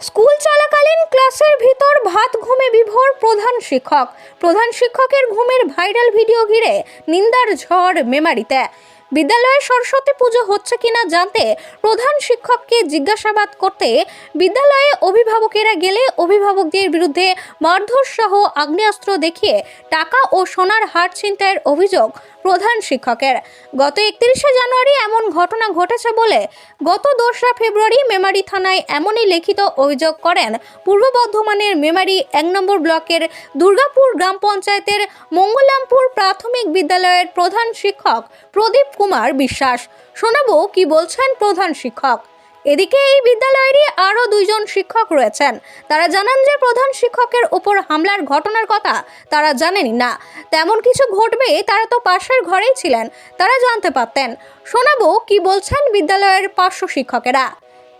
School চলাকালীন ক্লাসের ভিতর ভাত ঘুমে বিভোর প্রধান শিক্ষক। প্রধান শিক্ষকের ঘুমের ভাইরাল ভিডিও ঘিরে নিন্দার ঝড় মেমারিতে। বিদ্যালয়ে সরস্বতী পুজো হচ্ছে কিনা জানতে প্রধান শিক্ষককে জিজ্ঞাসাবাদ করতে বিদ্যালয়ে অভিভাবকেরা গেলে অভিভাবকদের বিরুদ্ধে মারধর সহ আগ্নেয়াস্ত্র দেখিয়ে টাকা ও সোনার হার ছিনতাইয়ের অভিযোগ প্রধান শিক্ষকের। গত একত্রিশে জানুয়ারি এমন ঘটনা ঘটেছে বলে গত দোসরা ফেব্রুয়ারি মেমারি থানায় এমনই লিখিত অভিযোগ করেন পূর্ব বর্ধমানের মেমারি এক নম্বর ব্লকের দুর্গাপুর গ্রাম পঞ্চায়েতের মঙ্গলামপুর প্রাথমিক বিদ্যালয়ের প্রধান শিক্ষক প্রদীপ কুমার বিশ্বাস। শোনাবো কি বলছেন প্রধান শিক্ষক। এদিকে এই বিদ্যালয়েরই আরও দুইজন শিক্ষক রয়েছেন। তারা জানান যে প্রধান শিক্ষকের ওপর হামলার ঘটনার কথা তারা জানেনি না। তেমন কিছু ঘটবে তারা তো পাশের ঘরেই ছিলেন, তারা জানতে পারতেন। শোনাবো কি বলছেন বিদ্যালয়ের পার্শ্ব শিক্ষকেরা।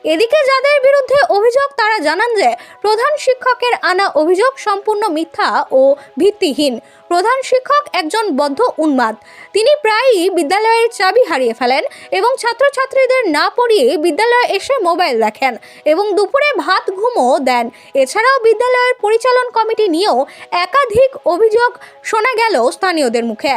এদিকে যাদের বিরুদ্ধে অভিযোগ, তারা জানান যে প্রধান শিক্ষকের আনা অভিযোগ সম্পূর্ণ মিথ্যা ও ভিত্তিহীন। প্রধান শিক্ষক একজন বদ্ধ উন্মাদ। তিনি প্রায়ই বিদ্যালয়ের চাবি হারিয়ে ফেলেন এবং ছাত্রছাত্রীদের না পড়িয়ে বিদ্যালয়ে এসে মোবাইল দেখেন এবং দুপুরে ভাত, ঘুমও দেন। এছাড়াও বিদ্যালয়ের পরিচালন কমিটি নিয়েও একাধিক অভিযোগ শোনা গেল স্থানীয়দের মুখে।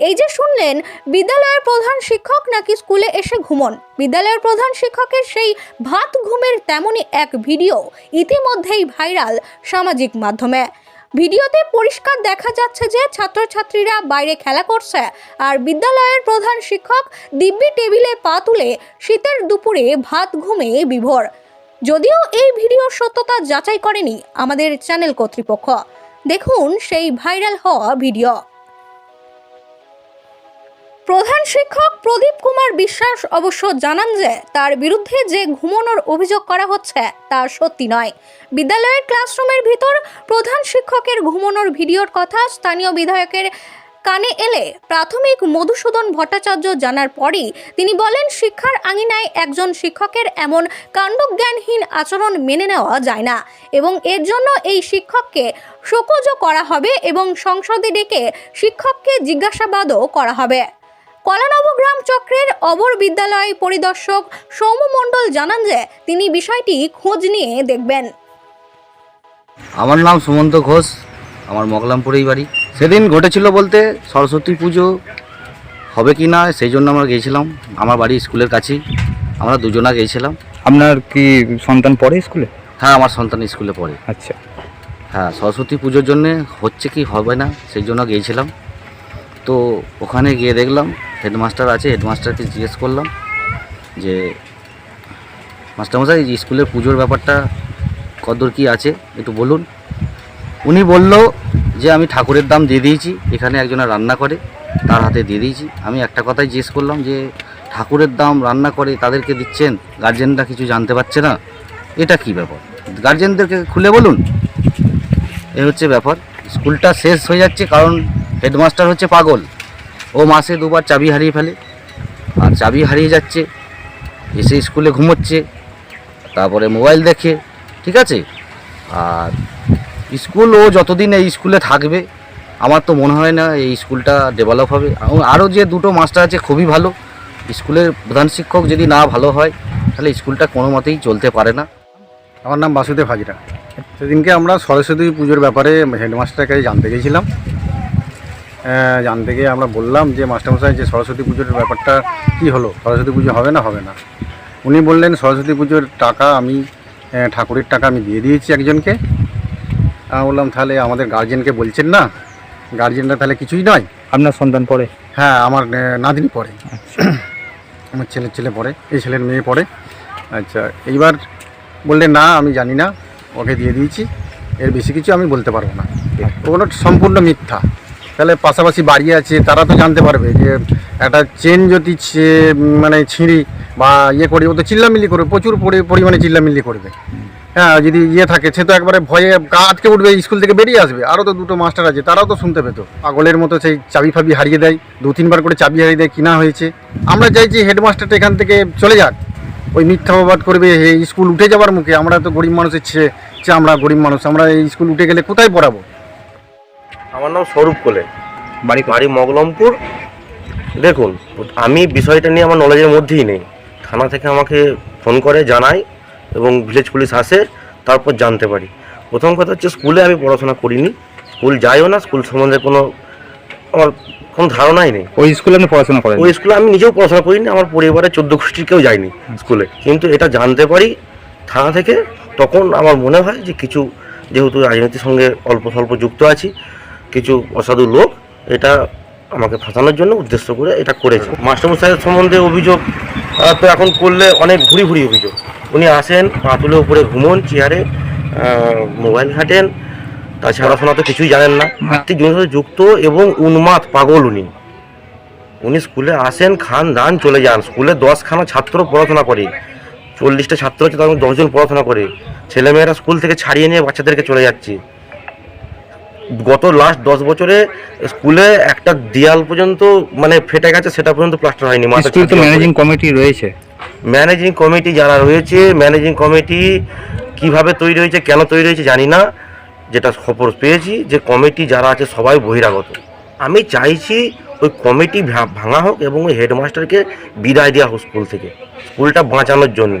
এই যে শুনলেন, বিদ্যালয়ের প্রধান শিক্ষক নাকি স্কুলে এসে ঘুমন? বিদ্যালয়ের প্রধান শিক্ষকের সেই ভাত ঘুমের তেমনই এক ভিডিও ইতিমধ্যেই ভাইরাল সামাজিক মাধ্যমে। ভিডিওতে পরিষ্কার দেখা যাচ্ছে যে ছাত্রছাত্রীরা বাইরে খেলা করছে আর বিদ্যালয়ের প্রধান শিক্ষক দিব্যি টেবিলে পা তুলে শীতের দুপুরে ভাত ঘুমে বিভোর। যদিও এই ভিডিওর সত্যতা যাচাই করেনি আমাদের চ্যানেল কর্তৃপক্ষ। দেখুন সেই ভাইরাল হওয়া ভিডিও। প্রধান শিক্ষক প্রদীপ কুমার বিশ্বাস অবশ্য জানান যে তার বিরুদ্ধে যে ঘুমানোর অভিযোগ করা হচ্ছে তা সত্যি নয়। বিদ্যালয়ের ক্লাসরুমের ভিতর প্রধান শিক্ষকের ঘুমানোর ভিডিওর কথা স্থানীয় বিধায়কের কানে এলে প্রাথমিক মধুসূদন ভট্টাচার্য জানার পরই তিনি বলেন, শিক্ষার আঙিনায় একজন শিক্ষকের এমন কাণ্ডজ্ঞানহীন আচরণ মেনে নেওয়া যায় না এবং এর জন্য এই শিক্ষককে শোকজও করা হবে এবং সংসদে ডেকে শিক্ষককে জিজ্ঞাসাবাদও করা হবে। কলানবগ্রাম চক্রের অবর বিদ্যালয় পরিদর্শক সৌম্য মণ্ডল জানান যে তিনি বিষয়টি খোঁজ নিয়ে দেখবেন। আমার নাম সুমন্ত ঘোষ আমার মগলামপুরেই বাড়ি। সেদিন ঘটেছিল বলতে সরস্বতী পুজো হবে কি না সেই জন্য আমরা গিয়েছিলাম। আমার বাড়ি স্কুলের কাছেই আমরা দুজনা গিয়েছিলাম। আপনার কি সন্তান পড়ে স্কুলে? হ্যাঁ আমার সন্তান স্কুলে পড়ে। আচ্ছা। হ্যাঁ সরস্বতী পুজোর জন্যে হচ্ছে কি হবে না সেই জন্য গিয়েছিলাম। তো ওখানে গিয়ে দেখলাম, হেডমাস্টার আছে, হেডমাস্টারকে জিজ্ঞেস করলাম যে, মাস্টারমশাই, স্কুলের পুজোর ব্যাপারটা কতদূর কী আছে? একটু বলুন। উনি বলল যে, আমি ঠাকুরের দাম দিয়ে দিয়েছি, এখানে একজনে রান্না করে, তার হাতে দিয়ে দিয়েছি। আমি একটা কথাই জিজ্ঞেস করলাম যে, ঠাকুরের দাম রান্না করে তাদেরকে দিচ্ছেন? গার্জেনরা কিছু জানতে পারছে না? এটা কি ব্যাপার? গার্জেনদেরকে খুলে বলুন। এ হচ্ছে ব্যাপার। স্কুলটা শেষ হয়ে যাচ্ছে, কারণ হেডমাস্টার হচ্ছে পাগল। ও মাসে দুবার চাবি হারিয়ে ফেলে। আর চাবি হারিয়ে যাচ্ছে, এসে স্কুলে ঘুমোচ্ছে, তারপরে মোবাইল দেখে, ঠিক আছে? আর স্কুল, ও যতদিন এই স্কুলে থাকবে, আমার তো মনে হয় না এই স্কুলটা ডেভেলপ হবে। আরও যে দুটো মাস্টার আছে, খুবই ভালো। স্কুলের প্রধান শিক্ষক যদি না ভালো হয়, তাহলে স্কুলটা কোনো মতেই চলতে পারে না। আমার নাম বাসুদেব হাজরা। সেদিনকে আমরা সরস্বতী পুজোর ব্যাপারে হেডমাস্টারের কাছে জানতে গেছিলাম। জানতে গিয়ে আমরা বললাম যে মাস্টারমশাই যে সরস্বতী পুজোর ব্যাপারটা কি হলো? সরস্বতী পুজো হবে না হবে না। উনি বললেন সরস্বতী পুজোর টাকা আমি ঠাকুরের টাকা আমি দিয়ে দিয়েছি একজনকে। আমি বললাম তাহলে আমাদের গার্জেনকে বলছেন না? গার্জেনরা তাহলে কিছুই নয়? আপনার সন্তান পড়ে? হ্যাঁ আমার নাতনি পড়ে। আমার ছেলের ছেলে পড়ে এই ছেলের মেয়ে পড়ে। আচ্ছা এইবার বললে না আমি জানি না ওকে দিয়ে দিয়েছি। এর বেশি কিছু আমি বলতে পারব না। ওগুলো সম্পূর্ণ মিথ্যা। তাহলে পাশাপাশি বাড়ি আছে, তারা তো জানতে পারবে যে একটা চেন যদি মানে ছিঁড়ি বা ইয়ে করি, ও তো চিল্লামিল্লি করবে, প্রচুর পরি- পরিমাণে চিল্লামিল্লি করবে। হ্যাঁ যদি ইয়ে থাকে, সে তো একবারে ভয়ে আটকে উঠবে, স্কুল থেকে বেরিয়ে আসবে। আরও তো দুটো মাস্টার আছে, তারাও তো শুনতে পেতো। পাগলের মতো সেই চাবি ফাবি হারিয়ে দেয়, দু তিনবার করে চাবি হারিয়ে দেয় কিনা হয়েছে। আমরা চাইছি হেডমাস্টারটা এখান থেকে চলে যাক। ওই মিথ্যা অবাদ করবে স্কুল উঠে যাওয়ার মুখে, আমরা তো গরিব মানুষের ছে, আমরা গরিব মানুষ, আমরা এই স্কুল উঠে গেলে কোথায় পড়াবো? আমার নাম স্বরূপ কোলে। বাড়ি বাড়ি মগলমপুর। দেখুন আমি বিষয়টা নিয়ে আমার নলেজের মধ্যেই নেই। থানা থেকে আমাকে ফোন করে জানায় এবং ভিলেজ পুলিশ আসে তারপর জানতে পারি। প্রথম কথা হচ্ছে স্কুলে আমি পড়াশোনা করিনি। স্কুল যাইও না স্কুল সম্বন্ধে কোনো আমার কোনো ধারণাই নেই। ওই স্কুলে আমি পড়াশোনা করি ওই স্কুলে আমি নিজেও পড়াশোনা করিনি আমার পরিবারের চোদ্দ গোষ্ঠীর কেউ যায়নি স্কুলে কিন্তু এটা জানতে পারি থানা থেকে তখন আমার মনে হয় যে কিছু যেহেতু রাজনীতির সঙ্গে অল্প স্বল্প যুক্ত আছি কিছু অসাধু লোক এটা আমাকে ফাঁসানোর জন্য উদ্দেশ্য করে এটা করেছে। মাস্টারমশাইয়ের সম্বন্ধে অভিযোগ তো এখন করলে অনেক ভুরি ভুরি অভিযোগ। উনি আসেন পা তুলে উপরে ঘুমন চেয়ারে মোবাইল ঘাটেন তাছাড়া পড়াশোনা তো কিছুই জানেন না। আর্থিক সাথে যুক্ত এবং উন্মাদ পাগল উনি। উনি স্কুলে আসেন খান দান চলে যান। স্কুলে দশখানা ছাত্র পড়াশোনা করে। চল্লিশটা ছাত্র তার মধ্যে দশজন পড়াশোনা করে। ছেলেমেয়েরা স্কুল থেকে ছাড়িয়ে নিয়ে বাচ্চাদেরকে চলে যাচ্ছে। গত লাস্ট দশ বছরে স্কুলে একটা দেয়াল পর্যন্ত মানে ফেটে গেছে সেটা পর্যন্ত প্লাস্টার হয়নি তো ম্যানেজিং কমিটি রয়েছে। ম্যানেজিং কমিটি যারা রয়েছে ম্যানেজিং কমিটি কীভাবে তৈরি হয়েছে কেন তৈরি হয়েছে জানি না যেটা খবর পেয়েছি যে কমিটি যারা আছে সবাই বহিরাগত। আমি চাইছি ওই কমিটি ভাঙা হোক এবং ওই হেডমাস্টারকে বিদায় দেওয়া হোক স্কুল থেকে স্কুলটা বাঁচানোর জন্য।